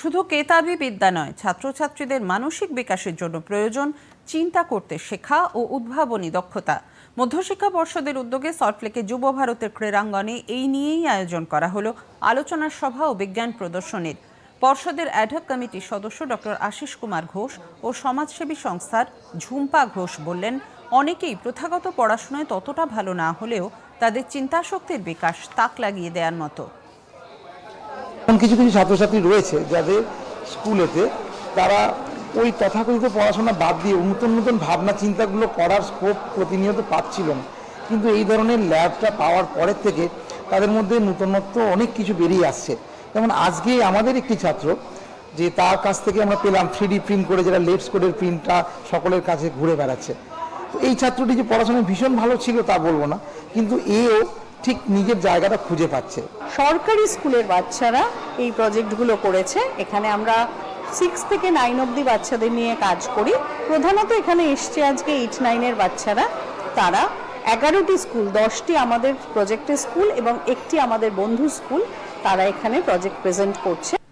শুধু কেতাবি বিদ্যা নয়, ছাত্রছাত্রীদের মানসিক বিকাশের জন্য প্রয়োজন চিন্তা করতে শেখা ও উদ্ভাবনী দক্ষতা। মধ্যশিক্ষা পর্ষদের উদ্যোগে সল্টলেকে যুব ভারতের ক্রীড়াঙ্গনে এই নিয়েই আয়োজন করা হলো আলোচনা সভা ও বিজ্ঞান প্রদর্শনীর। পর্ষদের অ্যাডহক কমিটির সদস্য ডক্টর আশিস কুমার ঘোষ ও সমাজসেবী সংস্থার ঝুম্পা ঘোষ বললেন, অনেকেই প্রথাগত পড়াশোনায় ততটা ভালো না হলেও তাদের চিন্তাশক্তির বিকাশ তাক লাগিয়ে দেওয়ার মতো। এমন কিছু কিছু ছাত্রছাত্রী রয়েছে যাদের স্কুলেতে তারা ওই তথাকথিত পড়াশোনা বাদ দিয়ে নতুন নতুন ভাবনা চিন্তাগুলো করার স্কোপ প্রতিনিয়ত পাচ্ছিল না। কিন্তু এই ধরনের ল্যাবটা পাওয়ার পরের থেকে তাদের মধ্যে নতুনত্ব অনেক কিছু বেরিয়ে আসছে। যেমন আজকে আমাদের একটি ছাত্র যে তার কাছ থেকে আমরা পেলাম থ্রি প্রিন্ট করে যেটা লেপস কোডের প্রিন্টটা সকলের কাছে ঘুরে বেড়াচ্ছে। তো এই ছাত্রটি যে পড়াশোনায় ভীষণ ভালো ছিল তা বলব না, কিন্তু এও ঠিক নিজের জায়গাটা খুঁজে পাচ্ছে। সরকারি স্কুলের বাচ্চারা এই প্রজেক্টগুলো করেছে। এখানে আমরা সিক্স থেকে নাইন অবধি বাচ্চাদের নিয়ে কাজ করি। প্রধানত এখানে এসছে আজকে এইট নাইনের বাচ্চারা। তারা এগারোটি স্কুল, দশটি আমাদের প্রজেক্টের স্কুল এবং একটি আমাদের বন্ধু স্কুল, তারা এখানে প্রজেক্ট প্রেজেন্ট করছে।